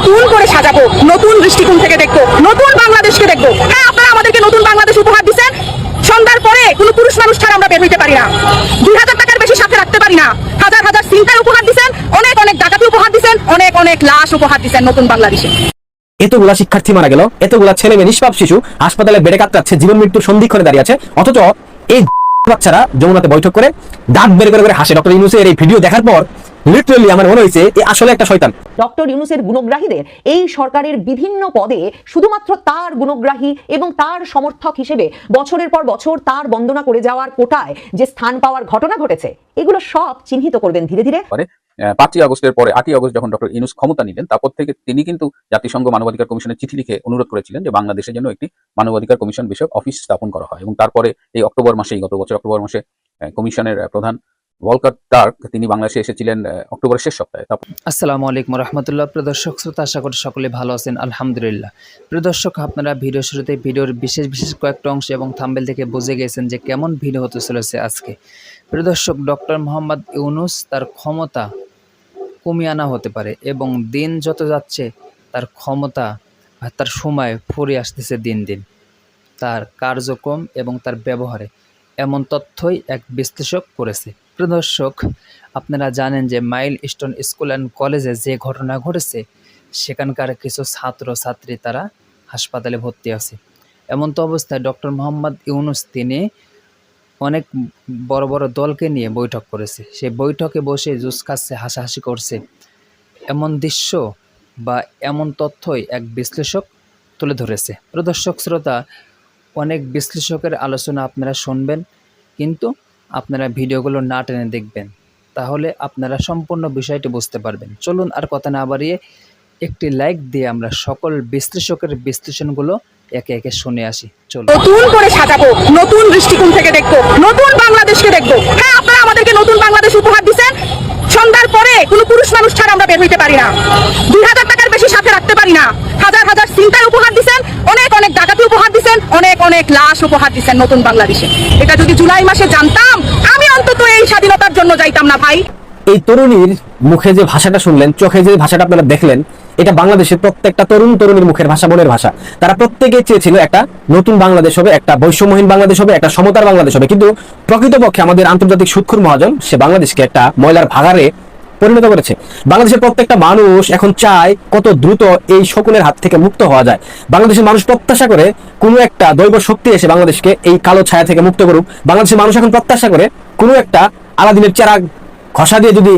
নতুন করে সাজাবো, নতুন দৃষ্টিকোণ থেকে দেখব, নতুন বাংলাদেশকে দেখব। হ্যাঁ আপনারা আমাদেরকে নতুন বাংলাদেশ উপহার দিচ্ছেন। সন্ধ্যার পরে কোনো পুরুষ মানুষ ছাড়া আমরা বের হইতে পারি না। দুই হাজার টাকার বেশি সাথে রাখতে পারি না। হাজার হাজার সিনকার উপহার দিচ্ছেন, অনেক অনেক ডাকাতি উপহার দিচ্ছেন, অনেক অনেক লাশ উপহার দিচ্ছেন নতুন বাংলাদেশে। এতগুলা শিক্ষার্থী মারা গেল, এতগুলা ছেলে মেয়ে নিষ্পাপ শিশু হাসপাতালে বেড়ে কাটতে জীবন মৃত্যুর সন্ধিক্ষণে দাঁড়িয়ে আছে, অথচ এই বাচ্চারা যমুনাতে বৈঠক করে দাঁত বের করে করে হাসে। ডক্টর ইউনুসের এই ভিডিও দেখার পর লিটারালি আমার মনে হয়েছে এ আসলে একটা শয়তান। ডক্টর ইউনুসের গুণগ্রাহীদের এই সরকারের বিভিন্ন পদে শুধুমাত্র তার গুণগ্রাহী এবং তার সমর্থক হিসেবে বছরের পর বছর তার বন্দনা করে যাওয়ার কোটায় যে স্থান পাওয়ার ঘটনা ঘটেছে এগুলো সব চিহ্নিত করবেন ধীরে ধীরে। পাঁচই আগস্টের পরে, আটই আগস্ট যখন ডক্টর ইনুস ক্ষমতা নিলেন, তারপর থেকে তিনি কিন্তু জাতিসংঘ মানবাধিকার কমিশনের চিঠি লিখে অনুরোধ করেছিলেন যে বাংলাদেশের জন্য একটি মানবাধিকার কমিশন বিষয়ক অফিস স্থাপন করা হয়। এবং তারপরে এই অক্টোবর মাসেই গত বছর অক্টোবর মাসে কমিশনের প্রধান ওয়ালকার টার্ক তিনি বাংলাদেশে এসেছিলেন অক্টোবরের শেষ সপ্তাহে। আসসালামু আলাইকুম রহমতুল্লাহ। প্রিয় দর্শক শ্রোতা, আশা করি সকলে ভালো আছেন, আলহামদুলিল্লাহ। প্রিয় দর্শক আপনারা ভিডিও শুরুতে ভিডিওর বিশেষ বিশেষ কয়েকটা অংশ এবং থাম্বেল থেকে বুঝে গেছেন যে কেমন ভিডিও হতে চলেছে আজকে। প্রিয় দর্শক ডক্টর মোহাম্মদ ইউনুস তার ক্ষমতা কমিয়ে আনা হতে পারে এবং দিন যত যাচ্ছে, তার ক্ষমতা তার সময় ফুরিয়ে আসতেছে দিন দিন। তার কার্যক্রম এবং তার ব্যবহারে এমন তথ্যই এক বিশ্লেষক করেছে। প্রিয় দর্শক, আপনারা জানেন যে মাইল স্টোন স্কুল অ্যান্ড কলেজে যে ঘটনা ঘটেছে, সেখানকার কিছু ছাত্র ছাত্রী তারা হাসপাতালে ভর্তি আছে। এমন তো অবস্থায় ডক্টর মোহাম্মদ ইউনুস, তিনি অনেক বড় বড় দলকে নিয়ে বৈঠক করেছে। সেই বৈঠকে বসে জুস খাচ্ছে, হাসাহাসি করছে। এমন দৃশ্য বা এমন তথ্যই এক বিশ্লেষক তুলে ধরেছে। প্রদর্শক শ্রোতা, অনেক বিশ্লেষকের আলোচনা আপনারা শুনবেন, কিন্তু আপনারা ভিডিওগুলো না টেনে দেখবেন। তাহলে আপনারা সম্পূর্ণ বিষয়টি বুঝতে পারবেন। চলুন আর কথা না বাড়িয়ে একটি লাইক দিয়ে আমরা সকল বিশ্লেষকের বিশ্লেষণগুলো একে একে শুনে আসি। চলুন নতুন করে সাজাবো নতুন দৃষ্টিকোণ থেকে দেখব নতুন বাংলাদেশকে দেখব। হ্যাঁ আপনারা আমাদেরকে নতুন বাংলাদেশ উপহার দিচ্ছেন। সন্ধ্যার পরে কোনো পুরুষ মানুষ ছাড়া আমরা বের হইতে পারি না। দুই হাজার টাকার বেশি সাথে রাখতে পারি না। হাজার হাজার সিনকার উপহার দিচ্ছেন অনেক অনেক ডাকাতি উপহার দিচ্ছেন অনেক অনেক লাশ উপহার দিচ্ছেন নতুন বাংলাদেশে। এটা যদি জুলাই মাসে জানতাম আমি অন্তত এই স্বাধীনতার জন্য যাইতাম না ভাই। এই তরুণীর মুখে যে ভাষাটা শুনলেন চোখে যে ভাষাটা আপনারা দেখলেন এটা বাংলাদেশের প্রত্যেকটা তরুণ তরুণীর মুখের ভাষা মনের ভাষা। তারা প্রত্যেকে চেয়েছিল একটা নতুন বাংলাদেশ হবে, একটা বৈষম্যহীন বাংলাদেশ হবে, একটা সমতার বাংলাদেশ হবে। কিন্তু প্রকৃতপক্ষে আমাদের আন্তর্জাতিক সুৎখুর মহাজন, সে বাংলাদেশকে একটা ময়লার ভাগারে পরিণত করেছে। বাংলাদেশের প্রত্যেকটা মানুষ এখন চায় কত দ্রুত এই শকুনের হাত থেকে মুক্ত হওয়া যায়। বাংলাদেশের মানুষ প্রত্যাশা করে কোনো একটা দৈব শক্তি এসে বাংলাদেশকে এই কালো ছায়া থেকে মুক্ত করুক। বাংলাদেশের মানুষ এখন প্রত্যাশা করে কোনো একটা আলাদিনের চেরাগ ঘষা দিয়ে যদি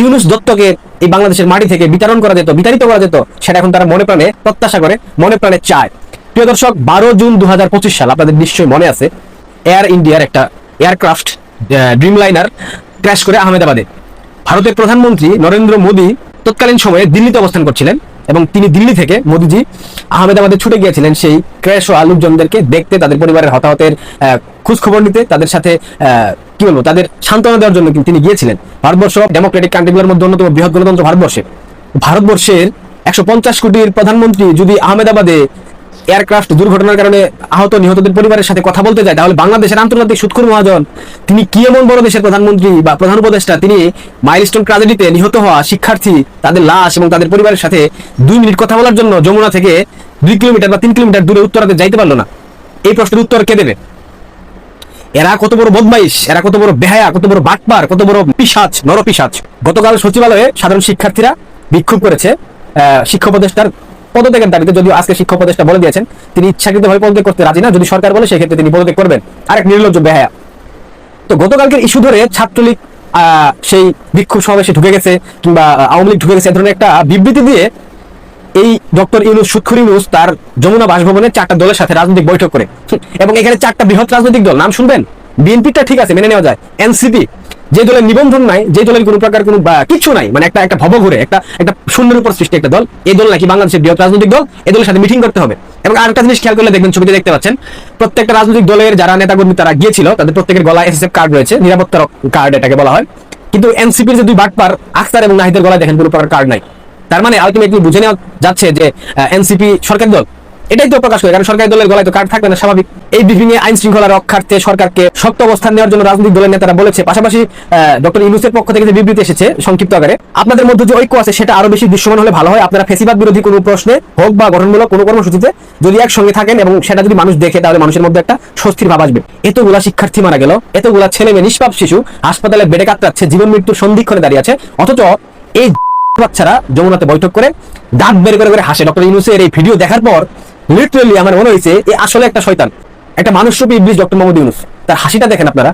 ইউনুস দত্তকে এই বাংলাদেশের মাটি থেকে বিতরণ করা যেত, বিতাড়িত করা যেত, সেটা এখন তারা মনে প্রাণে প্রত্যাশা করে, মনে প্রাণে চায়। প্রিয় দর্শক, বারো জুন দু হাজার পঁচিশ সাল, আপনাদের নিশ্চয়ই মনে আছে এয়ার ইন্ডিয়ার একটা এয়ারক্রাফট ড্রিম লাইনার ক্র্যাশ করে আহমেদাবাদে। ভারতের প্রধানমন্ত্রী নরেন্দ্র মোদী তৎকালীন সময়ে দিল্লিতে অবস্থান করছিলেন এবং তিনি দিল্লি থেকে মোদীজি আহমেদাবাদে ছুটে গিয়েছিলেন সেই ক্র্যাশ ও লোকজনদেরকে দেখতে, তাদের পরিবারের হতাহতের খোঁজখবর নিতে, তাদের সাথে কি বলব, তাদের সান্ত্বনা দেওয়ার জন্য তিনি গিয়েছিলেন। ভারতবর্ষ ডেমোক্রেটিক কান্ট্রিগুলোর মধ্যে অন্যতম বৃহৎ গণতন্ত্র ভারতবর্ষে। ভারতবর্ষের একশো পঞ্চাশ কোটির প্রধানমন্ত্রী যদি আহমেদাবাদে এয়ারক্রাফট দুর্ঘটনার কারণে আহত নিহতদের পরিবারের সাথে কথা বলতে যায়, তাহলে বাংলাদেশের আন্তর্জাতিক সুৎখুর মহাজন, তিনি কি এমন বড় দেশের প্রধানমন্ত্রী বা প্রধান উপদেষ্টা? তিনি মাইলস্টোন ট্রাজেডিতে নিহত হওয়া শিক্ষার্থী, তাদের লাশ এবং তাদের পরিবারের সাথে দুই মিনিট কথা বলার জন্য যমুনা থেকে দুই কিলোমিটার বা তিন কিলোমিটার দূরে উত্তরাতে যাইতে পারল না। এই প্রশ্নের উত্তর কে দেবে? এরা কত বড় বদমাইশ, এরা কত বড় বেহায়া, কত বড় বাটপার, কত বড় পিসাচ, নরপিসাচ। গতকাল সচিবালয়ে সাধারণ শিক্ষার্থীরা বিক্ষোভ করেছে শিক্ষা উপদেষ্টার পদত্যাগের দাবিতে যদিও আজকে শিক্ষা উপদেষ্টা বলে দিয়েছেন, তিনি ইচ্ছাকৃতভাবে পদত্যাগ করতে রাজি না, যদি সরকার বলে, সেক্ষেত্রে তিনি পদত্যাগ করবেন। আরেক নির্লজ্জ বেহায়া। তো গতকালকের ইস্যু ধরে ছাত্রলীগ সেই বিক্ষোভ সমাবেশে ঢুকে গেছে, কিংবা আওয়ামী লীগ ঢুকে গেছে, এ ধরনের একটা বিবৃতি দিয়ে এই ডক্টর ইউনুস সুৎখুর ইউনুস তার যমুনা বাসভবনে চারটা দলের সাথে রাজনৈতিক বৈঠক করে। এবং এখানে চারটা বৃহৎ রাজনৈতিক দল নাম শুনবেন? বিএনপিটা ঠিক আছে মেনে নেওয়া যায়। এনসিপি যে দলের নিবন্ধন নাই যে দলের কোনো প্রকার কোনো বা, কিচ্ছু নাই মানে একটা একটা ভব ঘুরে একটা একটা শূন্যের উপর সৃষ্টি একটা দল এই দল নাকি বাংলাদেশের বৃহৎ রাজনৈতিক দল এই দলের সাথে মিটিং করতে হবে। এবং আরেকটা জিনিস খেয়াল করলে দেখবেন ছবিতে দেখতে পাচ্ছেন প্রত্যেকটা রাজনৈতিক দলের যারা নেতাকর্মী তারা গিয়েছিল তাদের প্রত্যেকের গলায় এসএসএফ কার্ড রয়েছে নিরাপত্তা কার্ড এটাকে বলা হয়। কিন্তু এনসিপির যে দুই বাটপার আখতার এবং নাহিদের গলায় দেখেন কোনো প্রকার কার্ড নাই। তার মানে আলটিমেটলি বুঝে নেওয়া যাচ্ছে যে এনসিপি সরকারি দল, এটাই তো প্রকাশ করে, কারণ সরকারি দলের গলায় তো কার্ড থাকবে না, স্বাভাবিক। এই এ আইন শৃঙ্খলা রক্ষার্থে সরকারকে শক্ত অবস্থান নেওয়ার জন্য রাজনৈতিক দলের নেতারা বলেছে, পাশাপাশি ডক্টর ইউনুসের পক্ষ থেকে যে বিবৃতি এসেছে সংক্ষিপ্ত আকারে, আপনাদের মধ্যে যে ঐক্য আছে, সেটা আরও বেশি দৃশ্যমান হলে ভালো হয়। আপনারা ফেসিবাদ বিরোধী কোনো প্রশ্নে হোক বা গঠনমূলক কোনো কর্মসূচিতে যদি একসঙ্গে থাকেন এবং সেটা যদি মানুষ দেখে, তাহলে মানুষের মধ্যে একটা স্বস্তির ভাব আসবে। এতগুলা শিক্ষার্থী মারা গেল, এতগুলা ছেলে মেয়ে নিষ্পাপ শিশু, হাসপাতালে বেডে কাটতে কাতরাচ্ছে, জীবন মৃত্যুর সন্ধিক্ষণে দাঁড়িয়ে আছে, অথচ এই বাচ্চারা যমুনাতে বৈঠক করে দাঁত বের করে করে হাসে। ডক্টর ইউনুসের এই ভিডিও দেখার পর লিটারেলি আমার মনে হয়েছে এই আসলে একটা শয়তান। একটা মানুষরূপী ইবলিশ ডক্টর মোহাম্মদ ইউনুস। তার হাসিটা দেখেন আপনারা।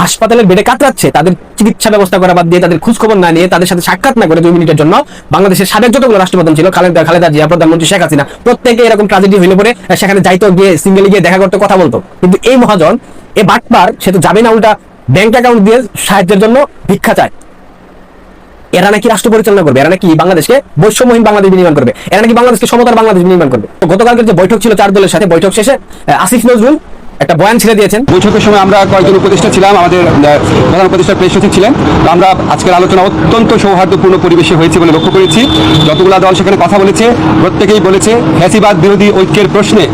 হাসপাতালের বেডে কাতরাচ্ছে, তাদের চিকিৎসা ব্যবস্থা করা বাদ দিয়ে তাদের না নিয়ে তাদের সাথে সাক্ষাৎ না করে দুই মিনিটের জন্য বাংলাদেশের সাবেক যতগুলো রাষ্ট্রপ্রধান ছিল, খালেদা খালেদা জিয়া, প্রধানমন্ত্রী শেখ হাসিনা প্রত্যেকে এরকম ট্রাজেডি হইলে পরে সেখানে যাইতো, গিয়ে সিঙ্গেলি গিয়ে দেখা করতে, কথা বলতো। কিন্তু এই মহাজন, এ বাটপার, সে তো যাবে না উল্টা ব্যাংক অ্যাকাউন্ট দিয়ে সাহায্যের জন্য ভিক্ষা চায়। এরা নাকি রাষ্ট্র পরিচালনা করবে, এরা নাকি বাংলাদেশকে বৈষম্যহীন বাংলাদেশ নির্মাণ করবে, এরা নাকি বাংলাদেশকে সমতার বাংলাদেশ নির্মাণ করবে? তো গতকালকের যে বৈঠক ছিল চার দলের সাথে, বৈঠক শেষে আসিফ নজরুল একটা বয়ান ছেড়ে দিয়েছেন। বৈঠকের সময় আমরা কয়েকজন উপদেষ্টা ছিলাম, আমাদের প্রধান উপদেষ্টা প্রেস সচিব ছিলেন। আমরা আজকের আলোচনা অত্যন্ত সৌহার্দ্যপূর্ণ পরিবেশে হয়েছে বলে লক্ষ্য করেছি। যতগুলো দল সেখানে কথা বলেছে, প্রত্যেকেই বলেছে, ফ্যাসিবাদ বিরোধী ঐক্যের প্রশ্নে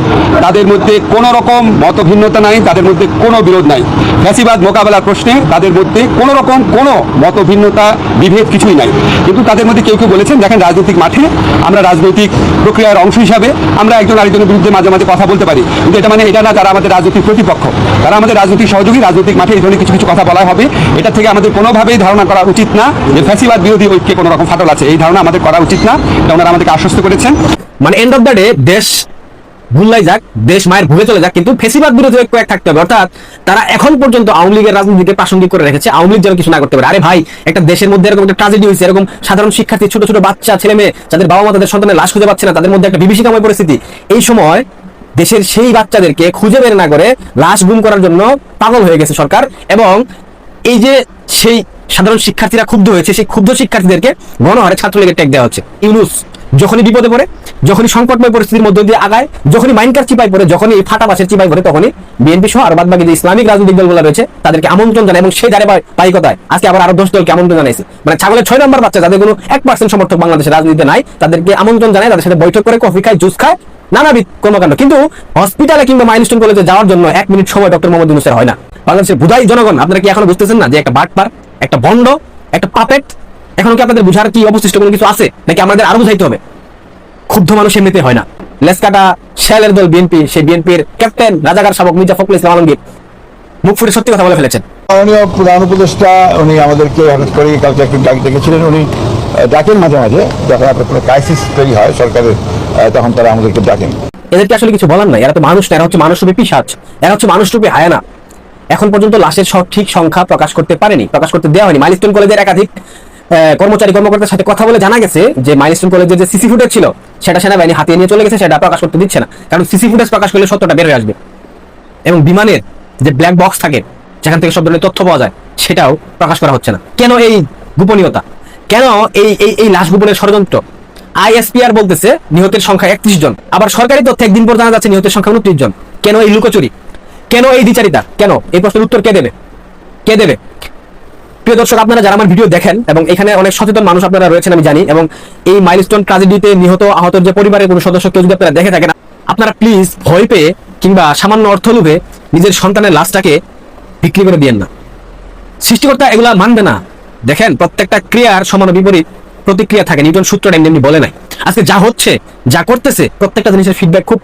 তাদের মধ্যে কোনো রকম মতভিন্নতা নাই, তাদের মধ্যে কোনো বিরোধ নাই। ফ্যাসিবাদ মোকাবেলার প্রশ্নে তাদের মধ্যে কোনো রকম কোনো মতভিন্নতা, বিভেদ কিছুই নাই। কিন্তু তাদের মধ্যে কেউ কেউ বলেছেন, দেখেন রাজনৈতিক মাঠে আমরা রাজনৈতিক প্রক্রিয়ার অংশ হিসাবে আমরা একজন আরেকজনের বিরুদ্ধে মাঝে মাঝে কথা বলতে পারি। কিন্তু এটা মানে এটা না, যারা আমাদের রাজনৈতিক প্রতিপক্ষ। তারা আমাদের রাজনৈতিক সহযোগী, রাজনৈতিক মাঠে এই ধরনের কিছু কিছু কথা বলা হবে। এটা থেকে আমাদের কোনোভাবেই ধারণা করা উচিত না যে ফ্যাসিবাদ বিরোধী ঐক্যে কোনো রকম ফাটল আছে। এই ধারণা আমাদের করা উচিত না। এটা ওনারা আমাদেরকে আশ্বস্ত করেছেন। মানে এন্ড অফ দ্য ডে দেশ ভুললাই যাক, দেশ মায়ের ভুলে চলে যাক, কিন্তু ফেসিবাদ বিরোধী ঐক্য এক থাকতে হবে। অর্থাৎ তারা এখন পর্যন্ত আওয়ামী লীগের রাজনীতিকে প্রাসঙ্গিক করে রেখেছে। আওয়ামী লীগ যেন কিছু না করতে পারে। আরে ভাই, একটা দেশের মধ্যে এরকম একটা ট্রাজেডি হয়েছে। এরকম সাধারণ শিক্ষার্থী, ছোট ছোট বাচ্চা ছেলে মেয়ে যাদের বাবা মা তাদের সন্তানের লাশ খুঁজে পাচ্ছে না, তাদের মধ্যে একটা বিভীষিকাময় পরিস্থিতি। এই সময় দেশের সেই বাচ্চাদেরকে খুঁজে বের না করে লাশ গুম করার জন্য পাগল হয়ে গেছে সরকার এবং এই যে সেই সাধারণ শিক্ষার্থীরা ক্ষুব্ধ হয়েছে, সেই ক্ষুব্ধ শিক্ষার্থীদেরকে গণহারে ছাত্রলীগের ট্যাগ দেওয়া হচ্ছে। ইউনুস যখনই বিপদে পড়ে, যখনই সংকটময় পরিস্থিতির মধ্য দিয়ে আগায়, যখনই মাইনকার চিপাই পড়ে, যখনই এই ফাটা বাসের চিপাই পড়ে, তখনই বিএনপি সহ আর বাদ বাকি যে ইসলামিক রাজনৈতিক দলগুলো রয়েছে, তাদেরকে আমন্ত্রণ জানায় এবং সেই ধারে পাইকতায় আজকে আবার আরও দশ দলকে আমন্ত্রণ জানাইছে। মানে ছাগলের ছয় নম্বর বাচ্চা, যাদের কোনো এক পার্সেন্ট সমর্থক বাংলাদেশের রাজনীতিতে নাই, তাদেরকে আমন্ত্রণ জানায়, তাদের সাথে বৈঠক করে কফি খায়, জুস খায় নানাবিধ কর্মকাণ্ড। কিন্তু হসপিটালে কিংবা মাইলস্টোন কলেজে যাওয়ার জন্য এক মিনিট সময় ডক্টর মোহাম্মদ ইউনুসের হয় না। বাংলাদেশের বুধাই জনগণ, আপনারা কি এখনও বুঝতেছেন না যে একটা বাটপার, একটা বন্ড, একটা পাপেট, এখনও কি আপনাদের বুঝার কি অবশিষ্ট কোনো কিছু আছে? নাকি আমাদের আরও বুঝাইতে হবে? ক্ষুব্ধ মানুষ এমনিতে হয় না। লেসকাটা শেলের দল বিএনপি সেই বিএনপির ক্যাপ্টেন রাজাকার শাবক মির্জা ফখরুল ইসলাম আলমগীর। মুখ ফুটে সত্যি কথা বলে ফেলেছেন। মাননীয় প্রধান উপদেষ্টা, উনি আমাদেরকে হঠাৎ করে কালকে একটু ডাক ডেকেছিলেন। উনি ডাকেন মাঝে মাঝে, যখন আপনার কোনো ক্রাইসিস তৈরি হয় সরকারের। তখন তারা আমাদেরকে ডাকেন। এদেরকে আসলে কিছু বলার নাই। এরা তো মানুষ না, এরা হচ্ছে মানুষরূপী পিসাচ। এরা হচ্ছে মানুষরূপী হায়ানা। এখন পর্যন্ত লাশের সঠিক সংখ্যা প্রকাশ করতে পারেনি, প্রকাশ করতে দেওয়া হয়নি। মাইলস্টোন কলেজের একাধিক কর্মচারী, কর্মকর্তার সাথে কথা বলে জানা গেছে যে মাইলস্টোন কলেজের যে সিসি ফুটেজ ছিল, সেটা সেনাবাহিনী হাতিয়ে নিয়ে চলে গেছে, সেটা প্রকাশ করতে দিচ্ছে না। কারণ সিসি ফুটেজ প্রকাশ করলে সত্যটা বের হয়ে আসবে। এবং বিমানের যে ব্ল্যাক বক্স থাকে, যেখান থেকে সব ধরনের তথ্য পাওয়া যায়, সেটাও প্রকাশ করা হচ্ছে না। কেন এই গোপনীয়তা? কেন এই এই লাশ গোপনের ষড়যন্ত্র? আইএসপিআর বলতেছে নিহতের সংখ্যা একত্রিশ জন। আবার সরকারি তথ্যে একদিন পর জানা যাচ্ছে নিহতের সংখ্যা উনত্রিশ জন। কেন এই লুকোচুরি? কেন এই দ্বিচারিতা? কেন? এই প্রশ্নের উত্তর কে দেবে? কে দেবে? প্রিয় দর্শক, আপনারা যারা আমার ভিডিও দেখেন এবং এখানে অনেক সচেতন মানুষ আপনারা রয়েছেন, আমি জানি, এবং এই মাইলস্টোন ট্রাজেডিতে নিহত, আহতের যে পরিবারের কোনো সদস্য কেউ যদি আপনারা দেখে থাকেন, আপনারা প্লিজ ভয় পেয়ে কিংবা সামান্য অর্থ লোভে নিজের সন্তানের লাশটাকে বিক্রি করে দিয়েন না। সৃষ্টিকর্তা এগুলা মানবে না। দেখেন, প্রত্যেকটা ক্রিয়ার সমান বিপরীত। প্রতিক্রিয়া থাকে, নিউটন সূত্রটা এমনি বলে নাই। আজকে যা হচ্ছে, যা করতেছে, প্রত্যেকটা জিনিসের ফিডব্যাক খুব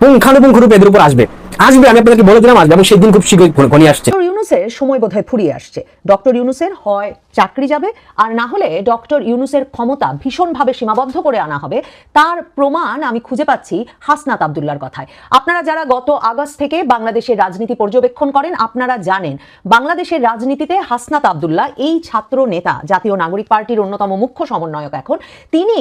পুঙ্খানুপুঙ্খ রূপে এদের উপর আসবে। আসবে, আমি আপনাদেরকে বলে দিলাম, আসবে এবং সেই দিন খুব শীঘ্রই ঘনিয়ে আসছে। ইউনুসের সময় বোধহয় ফুরিয়ে আসছে। ডক্টর ইউনুসের হয় চাকরি যাবে, আর না হলে ডক্টর ইউনুসের ক্ষমতা ভীষণভাবে সীমাবদ্ধ করে আনা হবে। তার প্রমাণ আমি খুঁজে পাচ্ছি হাসনাত আবদুল্লার কথায়। আপনারা যারা গত আগস্ট থেকে বাংলাদেশের রাজনীতি পর্যবেক্ষণ করেন, আপনারা জানেন, বাংলাদেশের রাজনীতিতে হাসনাত আবদুল্লাহ এই ছাত্র নেতা, জাতীয় নাগরিক পার্টির অন্যতম মুখ্য সমন্বয়ক এখন, তিনি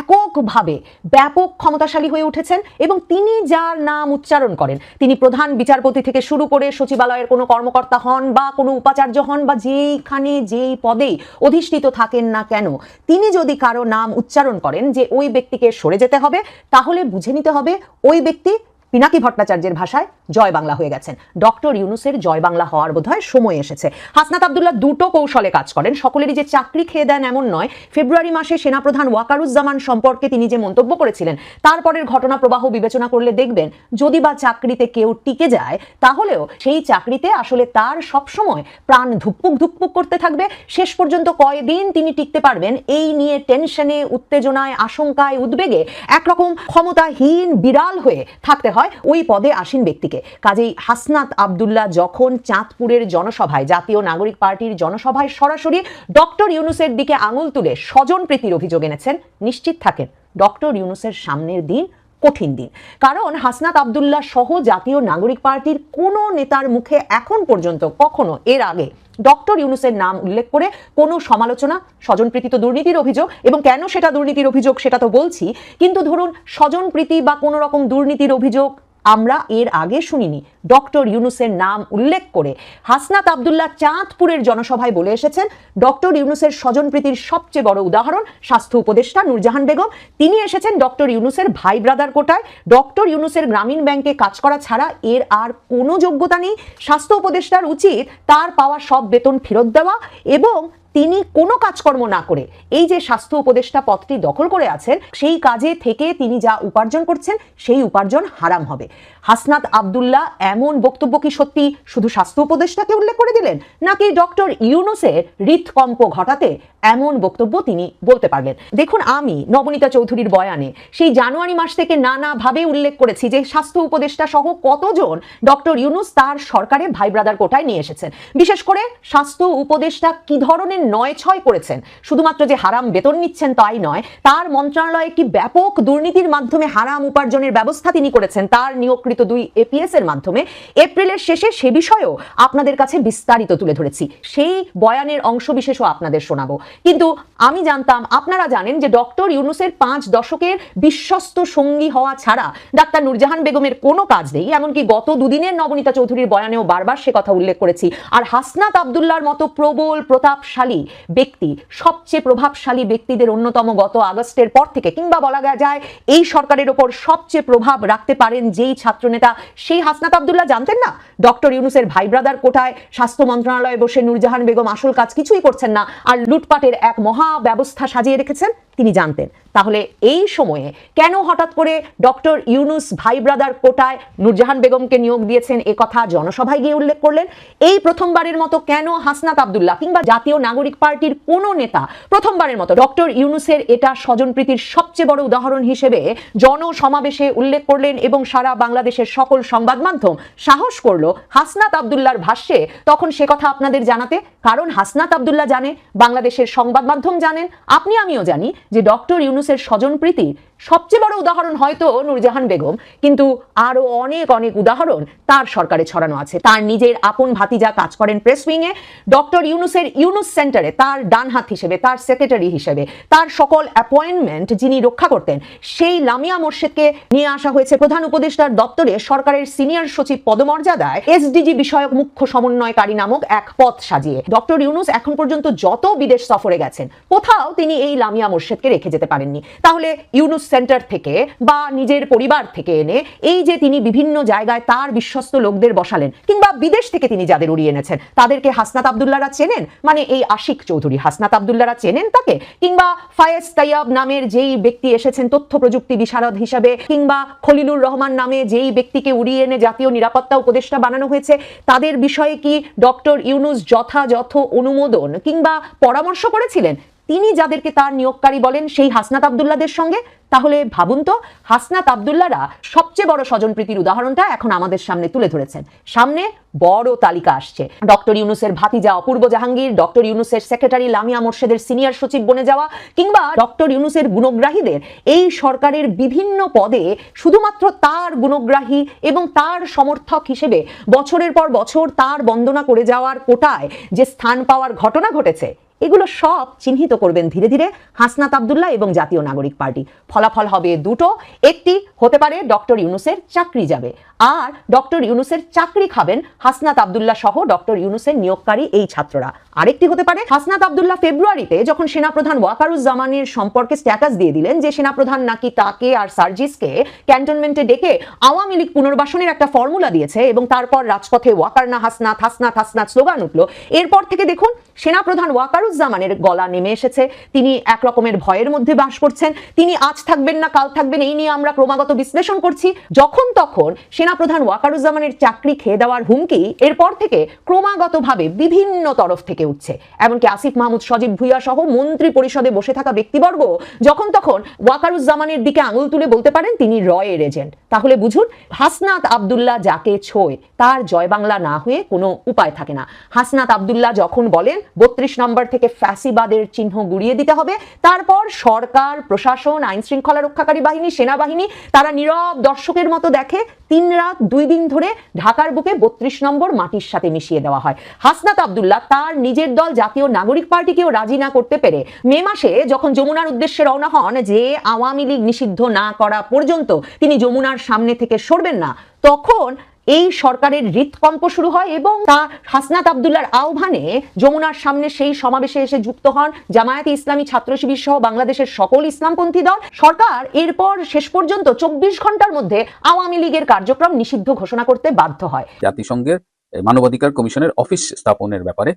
এককভাবে ব্যাপক ক্ষমতাশালী হয়ে উঠেছেন এবং তিনি যার নাম উচ্চারণ করেন। তিনি প্রধান বিচারপতি থেকে শুরু করে সচিবালয়ের কোনো কর্মকর্তা হন বা কোনো উপাচার্য হন বা যেইখানে যেই পদেই অধিষ্ঠিত থাকেন না কেন? তিনি যদি কারও নাম উচ্চারণ করেন যে ওই ব্যক্তিকে সরে যেতে হবে, তাহলে বুঝে নিতে হবে ওই ব্যক্তি পিনাকি ভট্টাচার্যের ভাষায় জয় বাংলা হয়ে গেছেন। ডক্টর ইউনুসের জয় বাংলা হওয়ার বোধহয় সময় এসেছে। হাসনাত আবদুল্লাহ দুটো কৌশলে কাজ করেন। সকলেরই যে চাকরি খেয়ে দেন এমন নয়, ফেব্রুয়ারি মাসে সেনাপ্রধান ওয়াকারুজ্জামান সম্পর্কে তিনি যে মন্তব্য করেছিলেন, তারপরের ঘটনা প্রবাহ বিবেচনা করলে দেখবেন, যদি বা চাকরিতে কেউ টিকে যায়, তাহলেও সেই চাকরিতে আসলে তার সবসময় প্রাণ ধুকপুক ধুকপুক করতে থাকবে। শেষ পর্যন্ত কয়দিন তিনি টিকতে পারবেন, এই নিয়ে টেনশনে, উত্তেজনায়, আশঙ্কায়, উদ্বেগে একরকম ক্ষমতাহীন বিড়াল হয়ে থাকতে হয়, ওই পদে আসীন ব্যক্তিকে। কাজেই হাসনাত আবদুল্লাহ যখন চাঁদপুরের জনসভায়, জাতীয় নাগরিক পার্টির জনসভায় সরাসরি ডক্টর ইউনুসের দিকে আঙুল তুলে স্বজন প্রীতির অভিযোগ এনেছেন, নিশ্চিত থাকেন। ডক্টর ইউনুসের সামনের দিন কঠিন দিন। কারণ হাসনাত আবদুল্লাহ সহ জাতীয় নাগরিক পার্টির কোনো নেতার মুখে এখন পর্যন্ত কখনো এর আগে ডক্টর ইউনুসের নাম উল্লেখ করে কোনো সমালোচনা স্বজনপ্রীতি তো দুর্নীতির অভিযোগ এবং কেন সেটা দুর্নীতির অভিযোগ সেটা তো বলছি, কিন্তু ধরুন স্বজনপ্রীতি বা কোনো রকম দুর্নীতির অভিযোগ আমরা এর আগে শুনিনি। ডক্টর ইউনুসের নাম উল্লেখ করে হাসনাত আবদুল্লাহ চাঁদপুরের জনসভায় বলে এসেছেন, ডক্টর ইউনুসের স্বজনপ্রীতির সবচেয়ে বড় উদাহরণ স্বাস্থ্য উপদেষ্টা নূরজাহান বেগম। তিনি এসেছেন ডক্টর ইউনুসের ভাই ব্রাদার কোটায়। ডক্টর ইউনুসের গ্রামীণ ব্যাংকে কাজ করা ছাড়া এর আর কোনো যোগ্যতা নেই। স্বাস্থ্য উপদেষ্টার উচিত তার পাওয়া সব বেতন ফেরত দেওয়া এবং তিনি কোনো কাজকর্ম না করে, এই যে স্বাস্থ্য উপদেষ্টা পদটি দখল করে আছেন, সেই কাজে থেকে তিনি যা উপার্জন করছেন, সেই উপার্জন হারাম হবে। হাসনাত আবদুল্লাহ, এমন বক্তব্য কি সত্যি শুধু স্বাস্থ্য উপদেষ্টাকে উল্লেখ করে দিলেন, নাকি ডক্টর ইউনুসের হৃদকম্প ঘটাতে এমন বক্তব্য তিনি বলতে পারলেন? দেখুন, আমি নবনীতা চৌধুরীর বয়ানে সেই জানুয়ারি মাস থেকে নানাভাবে উল্লেখ করেছি যে স্বাস্থ্য উপদেষ্টা সহ কতজন ডক্টর ইউনুস তার সরকারে ভাই ব্রাদার কোটায় নিয়ে এসেছেন। বিশেষ করে স্বাস্থ্য উপদেষ্টা কি ধরনের নয় ছয় করেছেন। শুধুমাত্র যে হারাম বেতন নিচ্ছেন তাই নয়, তার মন্ত্রণালয়ে একটি ব্যাপক দুর্নীতির মাধ্যমে হারাম উপার্জনের ব্যবস্থা তিনি করেছেন। তার নিয়োগকৃত দুই এপিএস এর মাধ্যমে। এপ্রিলের শেষে সে বিষয়েও আপনাদের কাছে বিস্তারিত তুলে ধরেছি। সেই বয়ানের অংশবিশেষও আপনাদের শোনাবো। কিন্তু আমি জানতাম, আপনারা জানেন যে ডক্টর ইউনুসের পাঁচ দশকের বিশ্বস্ত সঙ্গী হওয়া ছাড়া ডাক্তার নুরজাহান বেগমের কোনো কাজ নেই। এমনকি গত দুদিনের নবনীতা চৌধুরীর বয়ানেও বারবার সে কথা উল্লেখ করেছি। আর হাসনাত আবদুল্লার মতো প্রবল, প্রতাপশালী ব্যক্তি, সবচেয়ে প্রভাবশালী ব্যক্তিদের অন্যতম গত আগস্টের পর থেকে, কিংবা বলা যায় এই সরকারের ওপর সবচেয়ে প্রভাব রাখতে পারেন যেই ছাত্রনেতা সেই হাসনাত আবদুল্লাহ। জানতেন না? ডক্টর ইউনুসের ভাই ব্রাদার কোটায় স্বাস্থ্য মন্ত্রণালয়ে বসে নুরজাহান বেগম আসল কাজ কিছুই করছেন না, আর লুটপাটের এক মহা ব্যবস্থা সাজিয়ে রেখেছেন, তিনি জানতেন। তাহলে এই সময়ে কেন হঠাৎ করে ডক্টর ইউনুস ভাই ব্রাদার কোটায় নূরজাহান বেগমকে নিয়োগ দিয়েছেন এ কথা জনসভায় গিয়ে উল্লেখ করলেন। এই প্রথমবারের মতো কেন হাসনাত আবদুল্লাহ কিংবা জাতীয় নাগরিক পার্টির কোনো নেতা প্রথমবারের মতো ডক্টর ইউনুসের এটা স্বজনপ্রীতির সবচেয়ে বড় উদাহরণ হিসেবে জনসমাবেশে উল্লেখ করলেন এবং সারা বাংলাদেশের সকল সংবাদ মাধ্যম সাহস করল হাসনাত আবদুল্লাহর ভাষ্যে তখন সে কথা আপনাদের জানাতে। কারণ হাসনাত আবদুল্লাহ জানে, বাংলাদেশের সংবাদ মাধ্যম জানেন। আপনি, আমিও জানি যে ডক্টর ইউনুসের স্বজনপ্রীতির সবচেয়ে বড় উদাহরণ হয়তো নূরজাহান বেগম, কিন্তু আরও অনেক অনেক উদাহরণ তার সরকারে ছড়ানো আছে। তার নিজের আপন ভাতিজা কাজ করেন প্রেস উইংয়ে ডক্টর ইউনুসের ইউনুস সেন্টারে তার ডান হাত হিসেবে, তার সেক্রেটারি হিসেবে, তার সকল অ্যাপয়েন্টমেন্ট যিনি রক্ষা করতেন, সেই লামিয়া মোর্শেদকে নিয়ে আসা হয়েছে প্রধান উপদেষ্টার দপ্তরে সরকারের সিনিয়র সচিব পদমর্যাদায় এসডিজি বিষয়ক মুখ্য সমন্বয়কারী নামক এক পথ সাজিয়ে। ডক্টর ইউনুস এখন পর্যন্ত যত বিদেশ সফরে গেছেন, কোথাও তিনি এই লামিয়া মোর্শেদকে রেখে যেতে পারেননি। তাহলে ইউনুস সেন্টার থেকে বা নিজের পরিবার থেকে এনে এই যে তিনি বিভিন্ন জায়গায় তার বিশ্বস্ত লোকদের বসালেন কিংবা বিদেশ থেকে তিনি যাদের উড়িয়ে এনেছেন, তাদেরকে হাসনাত আবদুল্লারা চেনেন? মানে এই আশিক চৌধুরী, হাসনাত আবদুল্লারা চেনেন তাকে? কিংবা ফায়েজ তাইয়াব নামের যেই ব্যক্তি এসেছেন তথ্য প্রযুক্তি বিশারদ হিসাবে, কিংবা খলিলুর রহমান নামে যেই ব্যক্তিকে উড়িয়ে এনে জাতীয় নিরাপত্তা উপদেষ্টা বানানো হয়েছে, তাদের বিষয়ে কি ডক্টর ইউনুস যথাযথ অনুমোদন কিংবা পরামর্শ করেছিলেন? তিনি যাদেরকে তার নিয়োগকারী বলেন সেই হাসনাত আবদুল্লাদের সঙ্গে? তাহলে ভাবুন তো, হাসনাত আবদুল্লারা সবচেয়ে বড় স্বজনপ্রীতির উদাহরণটা এখন আমাদের সামনে তুলে ধরেছেন। সামনে বড় তালিকা আসছে। ডক্টর ইউনুসের ভাতিজা অপূর্ব জাহাঙ্গীর, ডক্টর ইউনুসের সেক্রেটারি লামিয়া মোর্শেদের সিনিয়র সচিব বনে যাওয়া, কিংবা ডক্টর ইউনুসের গুণগ্রাহীদের এই সরকারের বিভিন্ন পদে শুধুমাত্র তার গুণগ্রাহী এবং তার সমর্থক হিসেবে বছরের পর বছর তার বন্দনা করে যাওয়ার কোটায় যে স্থান পাওয়ার ঘটনা ঘটেছে এগুলো সব চিহ্নিত করবেন ধীরে ধীরে হাসনাত আবদুল্লাহ এবং জাতীয় নাগরিক পার্টি। ফলাফল হবে দুটো, একটি হতে পারে ডক্টর ইউনুসের চাকরি যাবে। আর ডক্টর ইউনুসের চাকরি খাবেন হাসনাত আবদুল্লাহ সহ ডক্টর ইউনুসের নিয়োগকারী এই ছাত্ররা। আরেকটি হতে পারে, হাসনাত আবদুল্লাহ ফেব্রুয়ারিতে যখন সেনাপ্রধান ওয়াকারুজ্জামানের সম্পর্কে স্ট্যাটাস দিয়ে দিলেন যে সেনাপ্রধান নাকি তাকে আর সার্জিসকে ক্যান্টনমেন্টে ডেকে আওয়ামী লীগ পুনর্বাসনের একটা ফর্মুলা দিয়েছে এবং তারপর রাজপথে ওয়াকারনা হাসনাত হাসনাত হাসনাত স্লোগান উঠল। এরপর থেকে দেখুন, সেনাপ্রধান ওয়াকারুজ্জামানের গলা নেমে এসেছে। তিনি এক রকমের ভয়ের মধ্যে বাস করছেন। তিনি আজ থাকবেন না, কাল থাকবেন, এই নিয়ে আমরা ক্রমাগত বিশ্লেষণ করছি। যখন তখন সেনাপ্রধান ওয়াকারুজ্জামানের চাকরি খেয়ে দেওয়ার হুমকি এরপর থেকে ক্রমাগতভাবে বিভিন্ন তরফ থেকে উঠছে। এমনকি আসিফ মাহমুদ, সজীব ভুইয়া সহ মন্ত্রী পরিষদে বসে থাকা ব্যক্তিবর্গ যখন তখন ওয়াকারুজ্জামানের দিকে আঙুল তুলে বলতে পারেন, তিনি রয়ের এজেন্ট। তাহলে বুঝুন, হাসনাত আবদুল্লাহ যাকে ছোয়, তার জয় বাংলা না হয়ে কোনো উপায় থাকে না। হাসনাত আবদুল্লাহ যখন বলেন, বত্রিশ নম্বর থেকে ফ্যাসিবাদের চিহ্ন গুড়িয়ে দিতে হবে, তারপর সরকার, প্রশাসন আইন শৃঙ্খলা রক্ষাকারী বাহিনী, সেনাবাহিনী, তারা নীরব দর্শকের মতো দেখে, তিন রাত দুই দিন ধরে ঢাকার বুকে বত্রিশ নম্বর মাটির সাথে মিশিয়ে দেওয়া হয়। হাসনাত আবদুল্লাহ তার নিজের দল জাতীয় নাগরিক পার্টিকেও রাজি না করতে পেরে মে মাসে যখন যমুনার উদ্দেশ্যে রওনা হন যে আওয়ামী লীগ নিষিদ্ধ না করা পর্যন্ত তিনি যমুনার সামনে থেকে সরবেন না, তখন এই সরকারের হৃৎকম্প শুরু হয় এবং তা হাসনাত আবদুল্লার আহ্বানে যমুনার সামনে সেই সমাবেশে এসে যুক্ত হন জামায়াতে ইসলামী ছাত্র শিবির সহ বাংলাদেশের সকল ইসলামপন্থী দল। সরকার এরপর শেষ পর্যন্ত চব্বিশ ঘণ্টার মধ্যে আওয়ামী লীগের কার্যক্রম নিষিদ্ধ ঘোষণা করতে বাধ্য হয়। জাতিসংঘের মানবাধিকার কমিশনের অফিস স্থাপনের ব্যাপারে।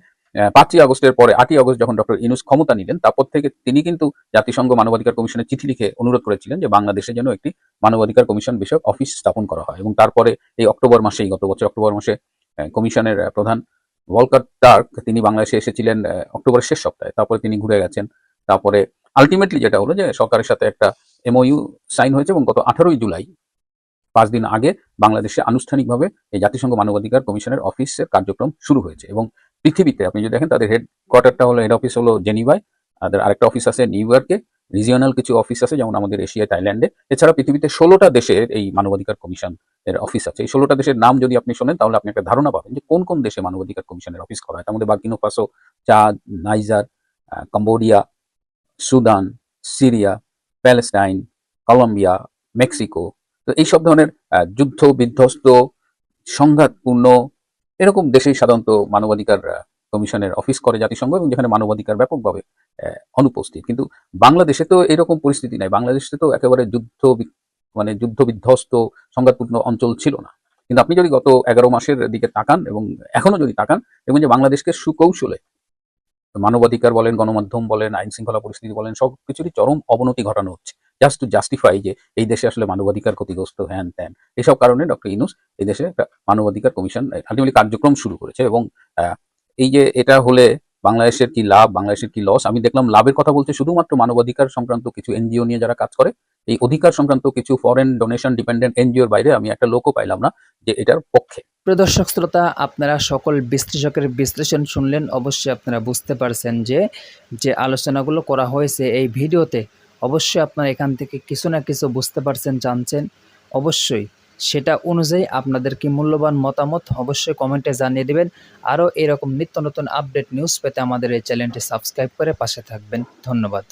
পাঁচই আগস্টের পরে, আটই আগস্ট যখন ডক্টর ইনুস ক্ষমতা নিলেন, তারপর থেকে তিনি কিন্তু জাতিসংঘ মানবাধিকার কমিশনের চিঠি লিখে অনুরোধ করেছিলেন যে বাংলাদেশে যেন একটি মানবাধিকার কমিশন বিষয়ক অফিস স্থাপন করা হয়। এবং তারপরে এই অক্টোবর মাসেই, গত বছর অক্টোবর মাসে কমিশনের প্রধান ওয়ালকার টার্ক তিনি বাংলাদেশে এসেছিলেন অক্টোবরের শেষ সপ্তাহে। তারপরে তিনি ঘুরে গেছেন। তারপরে আলটিমেটলি যেটা হলো যে সরকারের সাথে একটা এমওইউ সাইন হয়েছে এবং গত আঠারোই জুলাই পাঁচ দিন আগে বাংলাদেশে আনুষ্ঠানিকভাবে এই জাতিসংঘ মানবাধিকার কমিশনের অফিসের কার্যক্রম শুরু হয়েছে এবং পৃথিবীতে, আপনি যদি দেখেন, তাদের হেড কোয়ার্টারটা হলো হেড অফিস হলো জেনিভায়, তাদের আরেকটা অফিস আছে নিউ ইয়র্কে রিজিওনাল কিছু অফিস আছে যেমন আমাদের এশিয়া থাইল্যান্ডে। এছাড়া পৃথিবীতে ষোলোটা দেশের এই মানবাধিকার কমিশন এর অফিস আছে। এই ষোলোটা দেশের নাম যদি আপনি শোনেন, তাহলে আপনি একটা ধারণা পাবেন যে কোন কোন দেশে মানবাধিকার কমিশনের অফিস করা হয়। তার মধ্যে Burkina Faso, Chad, Niger Cambodia, Sudan, Syria, Palestine, Colombia, Mexico তো এইসব ধরনের আহ, যুদ্ধ বিধ্বস্ত সংঘাতপূর্ণ এরকম দেশেই সাধারণত মানবাধিকার কমিশনের অফিস করে জাতিসংঘ এবং যেখানে মানবাধিকার ব্যাপকভাবে অনুপস্থিত। কিন্তু বাংলাদেশে তো এরকম পরিস্থিতি নাই। বাংলাদেশে তো একেবারে যুদ্ধ মানে যুদ্ধ বিধ্বস্ত সংঘাতপূর্ণ অঞ্চল ছিল না। কিন্তু আপনি যদি গত এগারো মাসের দিকে তাকান এবং এখনও যদি তাকান দেখবেন যে বাংলাদেশকে সুকৌশলে মানবাধিকার বলেন গণমাধ্যম বলেন আইন শৃঙ্খলা পরিস্থিতি বলেন সব কিছুরই চরম অবনতি ঘটানো হচ্ছে। জাস্ট টু জাস্টিফাই যে এই দেশে আসলে মানবাধিকার ক্ষতিগ্রস্ত হ্যান ত্যান। এসব কারণে ডক্টর ইনুস এই দেশে একটা মানবাধিকার কমিশন আলটিমেটলি কার্যক্রম শুরু করেছে এবং এই যে এটা হলে বাংলাদেশের কি লাভ, বাংলাদেশের কি লস আমি দেখলাম লাভের কথা বলতে শুধুমাত্র মানবাধিকার সংক্রান্ত কিছু এনজিও নিয়ে যারা কাজ করে, এই অধিকার সংক্রান্ত কিছু ফরেন ডোনেশন ডিপেন্ডেন্ট এনজিওর বাইরে আমি একটা লোকও পাইলাম না যে এটার পক্ষে। প্রিয় দর্শক, শ্রোতা, আপনারা সকল বিশ্লেষকের বিশ্লেষণ শুনলেন। অবশ্যই আপনারা বুঝতে পারছেন যে যে আলোচনাগুলো করা হয়েছে এই ভিডিওতে অবশ্যই আপনারা এখান থেকে কিছু না কিছু বুঝতে পারছেন, জানছেন। অবশ্যই সেটা অনুযায়ী আপনাদের কি মূল্যবান মতামত অবশ্যই কমেন্টে জানিয়ে দেবেন। আরও এরকম নিত্য নতুন আপডেট নিউজ পেতে আমাদের এই চ্যানেলটি সাবস্ক্রাইব করে পাশে থাকবেন। ধন্যবাদ।